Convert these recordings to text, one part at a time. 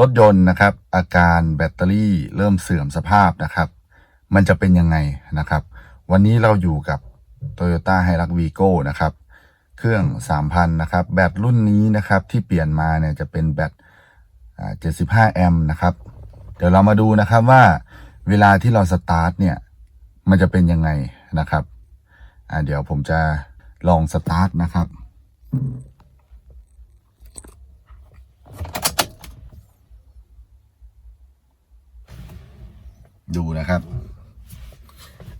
รถยนต์นะครับ อาการแบตเตอรี่เริ่มเสื่อมสภาพนะครับ มันจะเป็นยังไงนะครับ วันนี้เราอยู่กับ Toyota h i l u x Vigo นะครับ เครื่อง 3,000 นะครับ แบตรุ่นนี้นะครับที่เปลี่ยนมาเนี่ยจะเป็นแบต75 แอมป์นะครับ เดี๋ยวเรามาดูนะครับว่าเวลาที่เราสตาร์ทเนี่ยมันจะเป็นยังไงนะครับ เดี๋ยวผมจะลองสตาร์ทนะครับ ดูนะครับ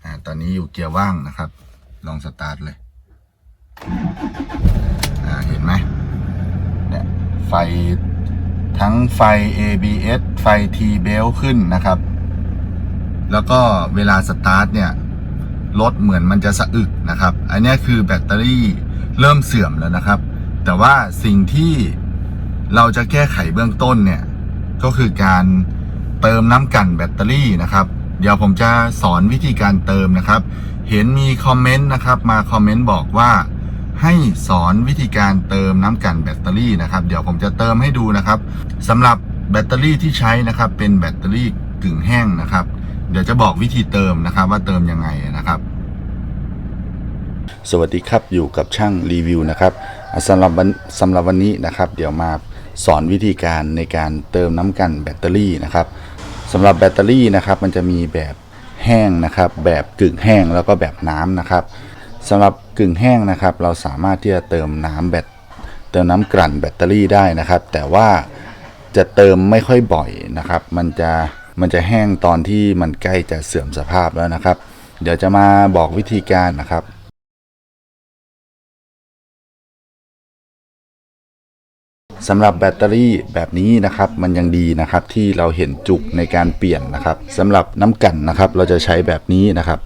อ่า ตอนนี้อยู่เกียร์ว่างนะครับ ลองสตาร์ทเลย อ่า เห็นไหมเนี่ยไฟทั้งไฟ ABS ไฟ T belt ขึ้นนะครับ แล้วก็เวลาสตาร์ทเนี่ย รถเหมือนมันจะสะอึกนะครับ อันนี้คือแบตเตอรี่เริ่มเสื่อมแล้วนะครับ แต่ว่าสิ่งที่เราจะแก้ไขเบื้องต้นเนี่ย ก็คือการ เติมน้ำกั่นแบตเตอรี่นะครับ เดี๋ยวผมจะสอนวิธีการเติมนะครับ เห็นมีคอมเมนต์นะครับ มาคอมเมนต์บอกว่า ให้สอนวิธีการเติมน้ำกั่นแบตเตอรี่นะครับ เดี๋ยวผมจะเติมให้ดูนะครับสำหรับแบตเตอรี่ที่ใช้นะครับ เป็นแบตเตอรี่กึ่งแห้งนะครับ เดี๋ยวจะบอกวิธีเติมนะครับ ว่าเติมยังไงนะครับ สวัสดีครับอยู่กับช่างรีวิวนะครับสำหรับวันสำหรับวันนี้นะครับ เดี๋ยวมาสอนวิธีการในการเติมน้ำกันแบตเตอรี่นะครับ สำหรับแบตเตอรี่นะครับมันจะมีแบบแห้งนะครับ แบบกึ่งแห้งแล้วก็แบบน้ำนะครับสำหรับกึ่งแห้งนะครับ เราสามารถที่จะเติมน้ำแบตเติมน้ำกลั่นแบตเตอรี่ได้นะครับ แต่ว่าจะเติมไม่ค่อยบ่อยนะครับ มันจะมันจะแห้งตอนที่มันใกล้จะเสื่อมสภาพแล้วนะครับ เดี๋ยวจะมาบอกวิธีการนะครับ สำหรับแบตเตอรี่แบบนี้นะครับมันยังดีนะครับที่เราเห็นจุกในการเปลี่ยนนะครับสำหรับน้ำกลั่นนะครับเราจะใช้แบบนี้นะครับ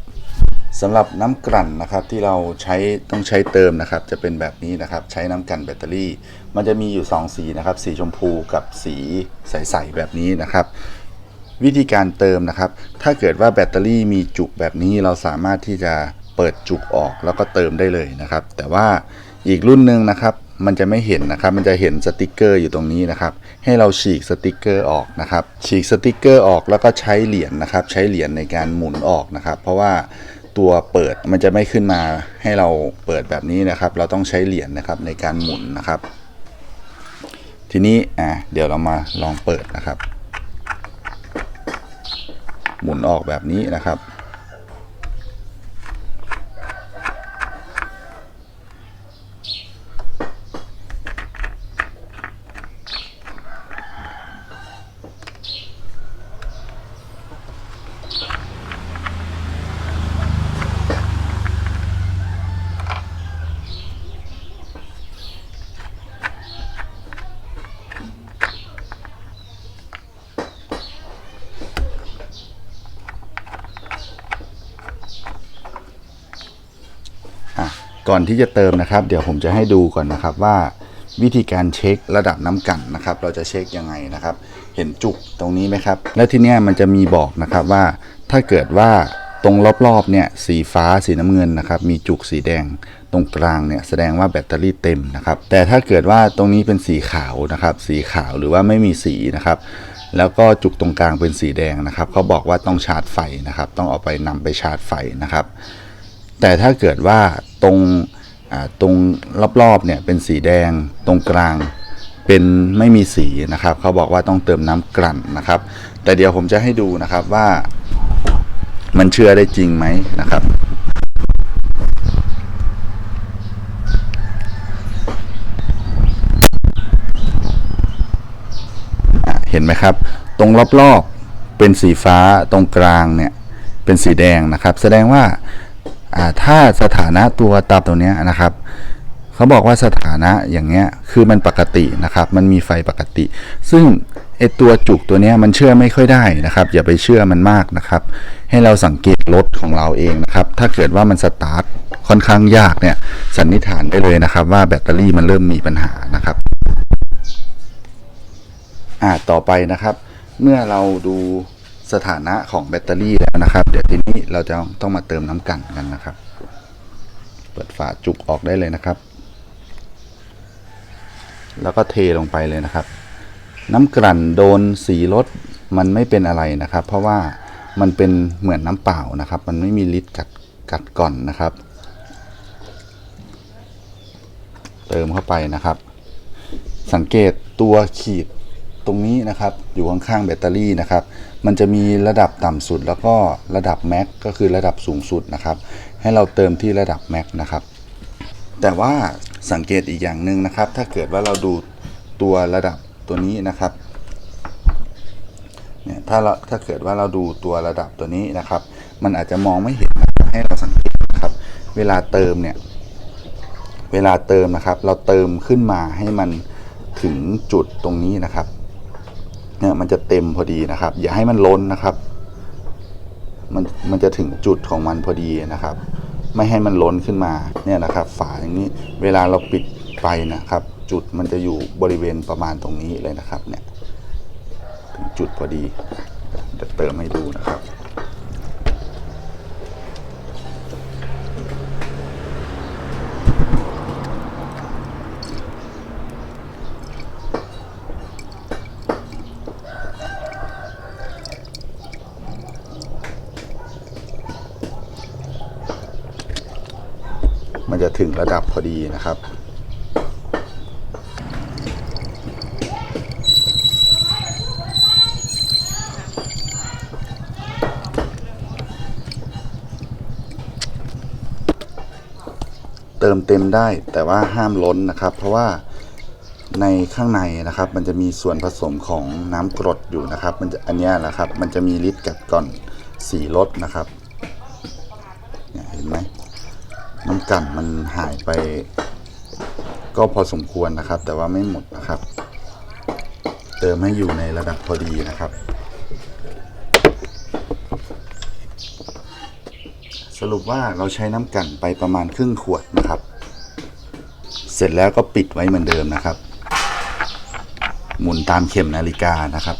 สำหรับน้ำกลั่นนะครับที่เราใช้ต้องใช้เติมนะครับ จะเป็นแบบนี้นะครับ ใช้น้ำกลั่นแบตเตอรี่ มันจะมีอยู่ 2 สีนะครับ สีชมพูกับสีใสๆแบบนี้นะครับ วิธีการเติมนะครับ ถ้าเกิดว่าแบตเตอรี่มีจุกแบบนี้เราสามารถที่จะเปิดจุกออกแล้วก็เติมได้เลยนะครับ แต่ว่าอีกรุ่นหนึ่งนะครับ มันจะไม่เห็นนะครับ มันจะเห็นสติกเกอร์อยู่ตรงนี้นะครับ ให้เราฉีกสติกเกอร์ออกนะครับ ฉีกสติกเกอร์ออกแล้วก็ใช้เหรียญนะครับ ใช้เหรียญในการหมุนออกนะครับ เพราะว่าตัวเปิดมันจะไม่ขึ้นมาให้เราเปิดแบบนี้นะครับ เราต้องใช้เหรียญนะครับในการหมุนนะครับ ทีนี้อะเดี๋ยวเรามาลองเปิดนะครับ หมุนออกแบบนี้นะครับ ก่อนที่จะเติมนะครับ เดี๋ยวผมจะให้ดูก่อนนะครับว่าวิธีการเช็คระดับน้ำกันนะครับ เราจะเช็คยังไงนะครับ เห็นจุกตรงนี้ไหมครับ แล้วทีเนี้ยมันจะมีบอกนะครับว่าถ้าเกิดว่าตรงรอบๆเนี่ยสีฟ้าสีน้ำเงินนะครับ มีจุกสีแดงตรงกลางเนี่ยแสดงว่าแบตเตอรี่เต็มนะครับ แต่ถ้าเกิดว่าตรงนี้เป็นสีขาวนะครับ สีขาวหรือว่าไม่มีสีนะครับ แล้วก็จุกตรงกลางเป็นสีแดงนะครับเขาบอกว่าต้องชาร์จไฟนะครับ ต้องเอาไปนำไปชาร์จไฟนะครับ แต่ถ้าเกิดว่าตรงตรงรอบๆเนี่ยเป็นสีแดงตรงกลางเป็นไม่มีสีนะครับ เขาบอกว่าต้องเติมน้ำกลั่นนะครับ แต่เดี๋ยวผมจะให้ดูนะครับว่ามันเชื่อได้จริงไหมนะครับ เห็นไหมครับ ตรงรอบๆเป็นสีฟ้าตรงกลางเนี่ยเป็นสีแดงนะครับ แสดงว่า ถ้าสถานะตัวตับตัวเนี้ยนะครับเขาบอกว่าสถานะอย่างเงี้ยคือมันปกตินะครับ มันมีไฟปกติ ซึ่งไอตัวจุกตัวเนี้ยมันเชื่อไม่ค่อยได้นะครับ อย่าไปเชื่อมันมากนะครับ ให้เราสังเกตรถของเราเองนะครับ ถ้าเกิดว่ามันสตาร์ทค่อนข้างยากเนี่ยสันนิษฐานได้เลยนะครับ ว่าแบตเตอรี่มันเริ่มมีปัญหานะครับอ่าต่อไปนะครับ เมื่อเราดู สถานะของแบตเตอรี่แล้วนะครับ เดี๋ยวทีนี้เราจะต้องมาเติมน้ำกลั่นกันนะครับ เปิดฝาจุกออกได้เลยนะครับ แล้วก็เทลงไปเลยนะครับ น้ำกลั่นโดนสีรถมันไม่เป็นอะไรนะครับ เพราะว่ามันเป็นเหมือนน้ำเปล่านะครับ มันไม่มีฤทธิ์กัดกัดก่อนนะครับ เติมเข้าไปนะครับ สังเกตตัวขีด ตรงนี้นะครับ อยู่ข้างๆแบตเตอรี่นะครับ มันจะมีระดับต่ำสุด แล้วก็ระดับแม็กก็คือระดับสูงสุดนะครับ ให้เราเติมที่ระดับแม็กนะครับ แต่ว่าสังเกตอีกอย่างหนึ่งนะครับ ถ้าเกิดว่าเราดูตัวระดับตัวนี้นะครับเนี่ยถ้าเราถ้าเกิดว่าเราดูตัวระดับตัวนี้นะครับ มันอาจจะมองไม่เห็นนะให้เราสังเกตนะครับ เวลาเติมเนี่ยเวลาเติมนะครับ เราเติมขึ้นมาให้มันถึงจุดตรงนี้นะครับ เนี่ยมันจะเต็มพอดีนะครับ อย่าให้มันล้นนะครับ มันมันจะถึงจุดของมันพอดีนะครับ ไม่ให้มันล้นขึ้นมาเนี่ยนะครับ ฝาอย่างนี้เวลาเราปิดไปนะครับ จุดมันจะอยู่บริเวณประมาณตรงนี้เลยนะครับ เนี่ย ถึงจุดพอดีจะเติมให้ดูนะครับ มันจะถึงระดับพอดีนะครับเติมเต็มได้แต่ว่าห้ามล้นนะครับ เพราะว่าในข้างในนะครับ มันจะมีส่วนผสมของน้ำกรดอยู่นะครับ มันจะอันนี้นะครับ มันจะมีฤทธิ์กัดก่อนสีรสนะครับเนี่ยเห็นไหม น้ำ กั่นมันหายไป ก็พอสมควรนะครับ แต่ว่าไม่หมดนะครับ เติมให้อยู่ในระดับพอดีนะครับ สรุปว่าเราใช้น้ำกั่นไปประมาณครึ่งขวดนะครับ เสร็จแล้วก็ปิดไว้เหมือนเดิมนะครับ หมุนตามเข็มนาฬิกานะครับ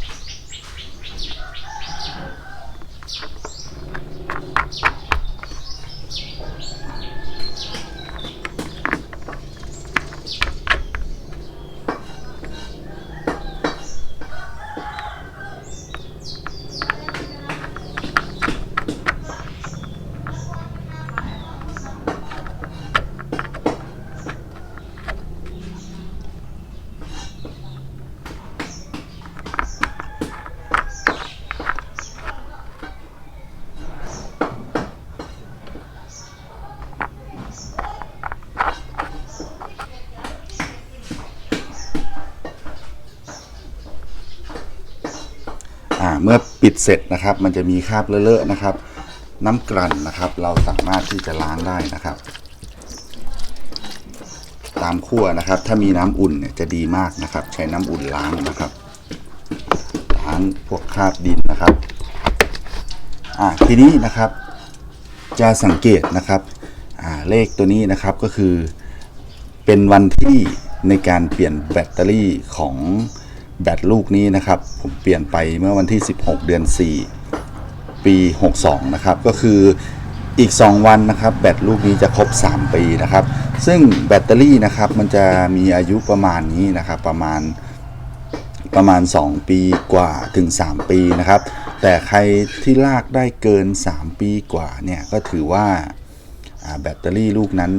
เมื่อปิดเสร็จนะครับ มันจะมีคราบเลอะๆนะครับ น้ำกลั่นนะครับ เราสามารถที่จะล้างได้นะครับ ตามขั้วนะครับ ถ้ามีน้ำอุ่นเนี่ยจะดีมากนะครับ ใช้น้ำอุ่นล้างนะครับล้างพวกคราบดินนะครับอ่าทีนี้นะครับจะสังเกตนะครับอ่าเลขตัวนี้นะครับก็คือเป็นวันที่ในการเปลี่ยนแบตเตอรี่ของ แบตลูกนี้นะครับ ผมเปลี่ยนไปเมื่อวันที่ 16 เดือน 4 ปี 62 นะครับ ก็คืออีก 2 วันนะครับ แบตลูกนี้จะครบ 3 ปีนะครับ ซึ่งแบตเตอรี่นะครับมันจะมีอายุประมาณนี้นะครับ ประมาณประมาณ 2 ปีกว่าถึง 3 ปีนะครับ แต่ใครที่ลากได้เกิน 3 ปีกว่าเนี่ยก็ถือว่าอ่าแบตเตอรี่ลูกนั้น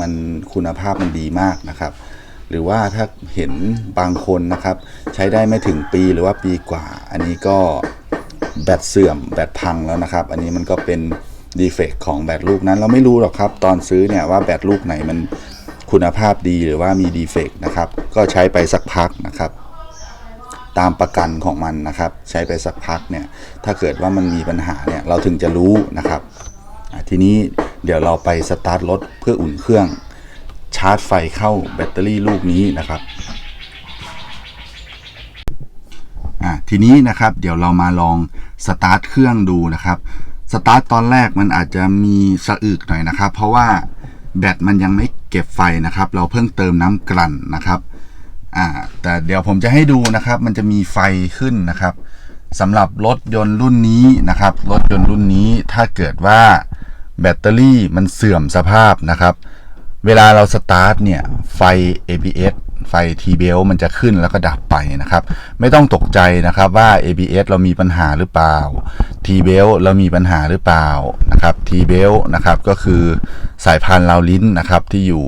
มันคุณภาพมันดีมากนะครับ หรือว่าถ้าเห็นบางคนนะครับ ใช้ได้ไม่ถึงปีหรือว่าปีกว่า อันนี้ก็แบตเสื่อมแบตพังแล้วนะครับ อันนี้มันก็เป็นดีเฟกของแบตลูกนั้นเราไม่รู้หรอกครับ ตอนซื้อเนี่ยว่าแบตลูกไหนมันคุณภาพดีหรือว่ามีดีเฟกนะครับ ก็ใช้ไปสักพักนะครับ ตามประกันของมันนะครับ ใช้ไปสักพักเนี่ย ถ้าเกิดว่ามันมีปัญหาเนี่ยเราถึงจะรู้นะครับทีนี้เดี๋ยวเราไปสตาร์ทรถเพื่ออุ่นเครื่อง ชาร์จไฟเข้าแบตเตอรี่ลูกนี้นะครับอะทีนี้นะครับเดี๋ยวเรามาลองสตาร์ทเครื่องดูนะครับสตาร์ทตอนแรกมันอาจจะมีสะอึกหน่อยนะครับ เพราะว่าแบตมันยังไม่เก็บไฟนะครับ เราเพิ่งเติมน้ำกลั่นนะครับอ่าแต่เดี๋ยวผมจะให้ดูนะครับ มันจะมีไฟขึ้นนะครับสำหรับรถยนต์รุ่นนี้นะครับ รถยนต์รุ่นนี้ถ้าเกิดว่าแบตเตอรี่มันเสื่อมสภาพนะครับ เวลาเราสตาร์ทเนี่ย ไฟ ABS ไฟ T b e l มันจะขึ้นแล้วก็ดับไปนะครับ ไม่ต้องตกใจนะครับว่า ABS เรามีปัญหาหรือเปล่า T b e l เรามีปัญหาหรือเปล่านะครับ T b e l นะครับก็คือสายพานราวลิ้นนะครับที่อยู่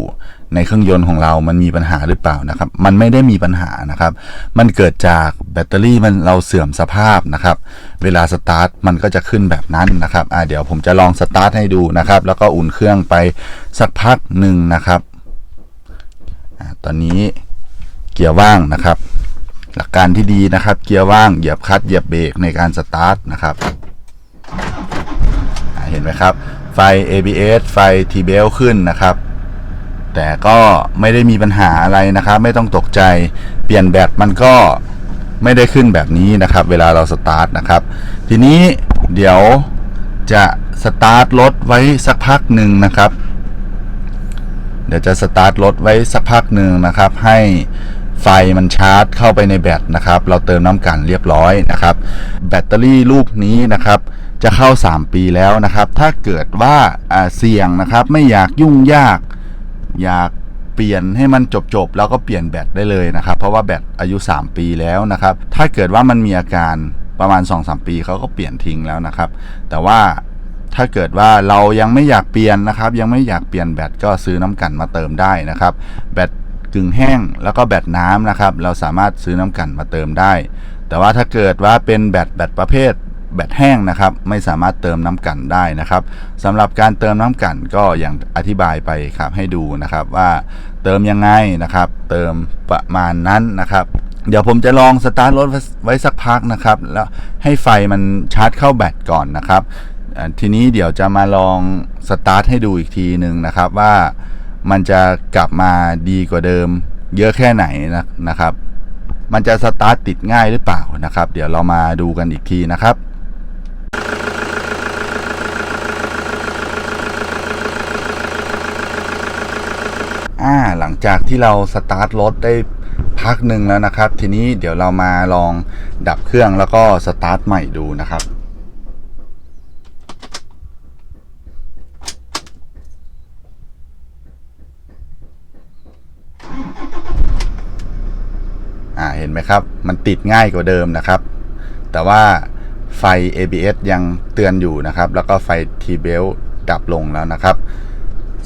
ในเครื่องยนต์ของเรามันมีปัญหาหรือเปล่านะครับ มันไม่ได้มีปัญหานะครับ มันเกิดจากแบตเตอรี่มันเราเสื่อมสภาพนะครับ เวลาสตาร์ทมันก็จะขึ้นแบบนั้นนะครับอ่าเดี๋ยวผมจะลองสตาร์ทให้ดูนะครับ แล้วก็อุ่นเครื่องไปสักพักหนึ่งนะครับอ่าตอนนี้เกียร์ว่างนะครับ หลักการที่ดีนะครับ เกียร์ว่างเหยียบคลัตช์เหยียบเบรกในการสตาร์ทนะครับอ่าเห็นไหมครับ ไฟ ABS ไฟ T-belt ขึ้นนะครับ แต่ก็ไม่ได้มีปัญหาอะไรนะครับ ไม่ต้องตกใจเปลี่ยนแบตมันก็ไม่ได้ขึ้นแบบนี้นะครับ เวลาเราสตาร์ทนะครับ ทีนี้เดี๋ยวจะสตาร์ทรถไว้สักพักหนึ่งนะครับ เดี๋ยวจะสตาร์ทรถไว้สักพักหนึ่งนะครับ ให้ไฟมันชาร์จเข้าไปในแบตนะครับ เราเติมน้ำกันเรียบร้อยนะครับ แบตเตอรี่ลูกนี้นะครับ จะเข้า 3 ปีแล้วนะครับ ถ้าเกิดว่าอ่าเสี่ยงนะครับ ไม่อยากยุ่งยาก อยากเปลี่ยนให้มันจบๆแล้วก็เปลี่ยนแบตได้เลยนะครับ เพราะว่าแบตอายุ 3 ปีแล้วนะครับ ถ้าเกิดว่ามันมีอาการประมาณ 2-3 ปีเขาก็เปลี่ยนทิ้งแล้วนะครับ แต่ว่าถ้าเกิดว่าเรายังไม่อยากเปลี่ยนนะครับ ยังไม่อยากเปลี่ยนแบตก็ซื้อน้ำกันมาเติมได้นะครับ แบตกึ่งแห้งแล้วก็แบตน้ำนะครับ เราสามารถซื้อน้ำกันมาเติมได้ แต่ว่าถ้าเกิดว่าเป็นแบตแบตประเภท แบตแห้งนะครับ ไม่สามารถเติมน้ำกันได้นะครับสำหรับการเติมน้ำกันก็อย่างอธิบายไปครับให้ดูนะครับว่าเติมยังไงนะครับ เติมประมาณนั้นนะครับ เดี๋ยวผมจะลองสตาร์ทรถไว้สักพักนะครับ แล้วให้ไฟมันชาร์จเข้าแบตก่อนนะครับทีนี้เดี๋ยวจะมาลองสตาร์ทให้ดูอีกทีหนึ่งนะครับว่ามันจะกลับมาดีกว่าเดิมเยอะแค่ไหนนะครับ มันจะสตาร์ทติดง่ายหรือเปล่านะครับ เดี๋ยวเรามาดูกันอีกทีนะครับ อ่าหลังจากที่เราสตาร์ทรถได้พักหนึ่งแล้วนะครับ ทีนี้เดี๋ยวเรามาลองดับเครื่องแล้วก็สตาร์ทใหม่ดูนะครับอ่าเห็นไหมครับ มันติดง่ายกว่าเดิมนะครับ แต่ว่าไฟ ABS ยังเตือนอยู่นะครับ แล้วก็ไฟ T-belt ดับลงแล้วนะครับ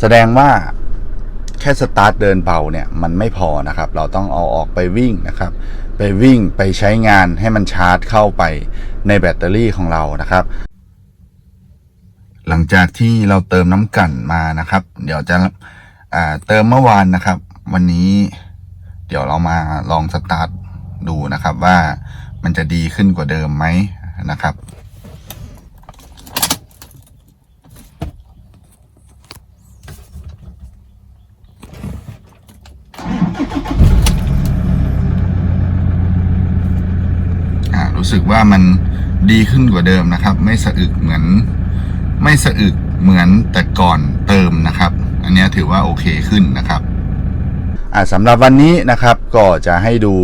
แสดงว่า แค่สตาร์ทเดินเบาเนี่ยมันไม่พอนะครับ เราต้องเอาออกไปวิ่งนะครับ ไปวิ่งไปใช้งานให้มันชาร์จเข้าไปในแบตเตอรี่ของเรานะครับ หลังจากที่เราเติมน้ำกั่นมานะครับ เดี๋ยวจะเติมเมื่อวานนะครับ วันนี้เดี๋ยวเรามาลองสตาร์ทดูนะครับว่ามันจะดีขึ้นกว่าเดิมไหมนะครับ รู้สึกว่ามันดีขึ้นกว่าเดิมนะครับ ไม่สะอึกเหมือน ไม่สะอึกเหมือนแต่ก่อนเติมนะครับ อันนี้ถือว่าโอเคขึ้นนะครับสำหรับวันนี้นะครับก็จะให้ดู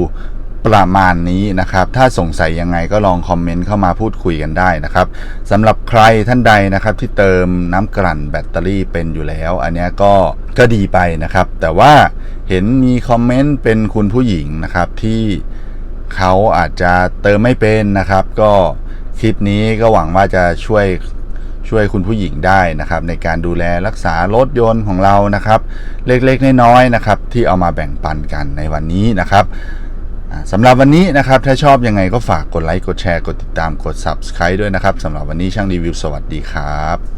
ประมาณนี้นะครับ ถ้าสงสัยยังไงก็ลองคอมเมนต์เข้ามาพูดคุยกันได้นะครับสำหรับใครท่านใดนะครับที่เติมน้ำกลั่นแบตเตอรี่เป็นอยู่แล้ว อันนี้ก็ก็ดีไปนะครับ แต่ว่าเห็นมีคอมเมนต์เป็นคุณผู้หญิงนะครับที่ เขาอาจจะเติมไม่เป็นนะครับ ก็คลิปนี้ก็หวังว่าจะช่วยช่วยคุณผู้หญิงได้นะครับ ในการดูแลรักษารถยนต์ของเรานะครับ เล็กๆน้อยๆนะครับ ที่เอามาแบ่งปันกันในวันนี้นะครับสำหรับวันนี้นะครับ ถ้าชอบยังไงก็ฝากกดไลค์กดแชร์กดติดตามกด Subscribe ด้วยนะครับสำหรับวันนี้ช่างรีวิวสวัสดีครับ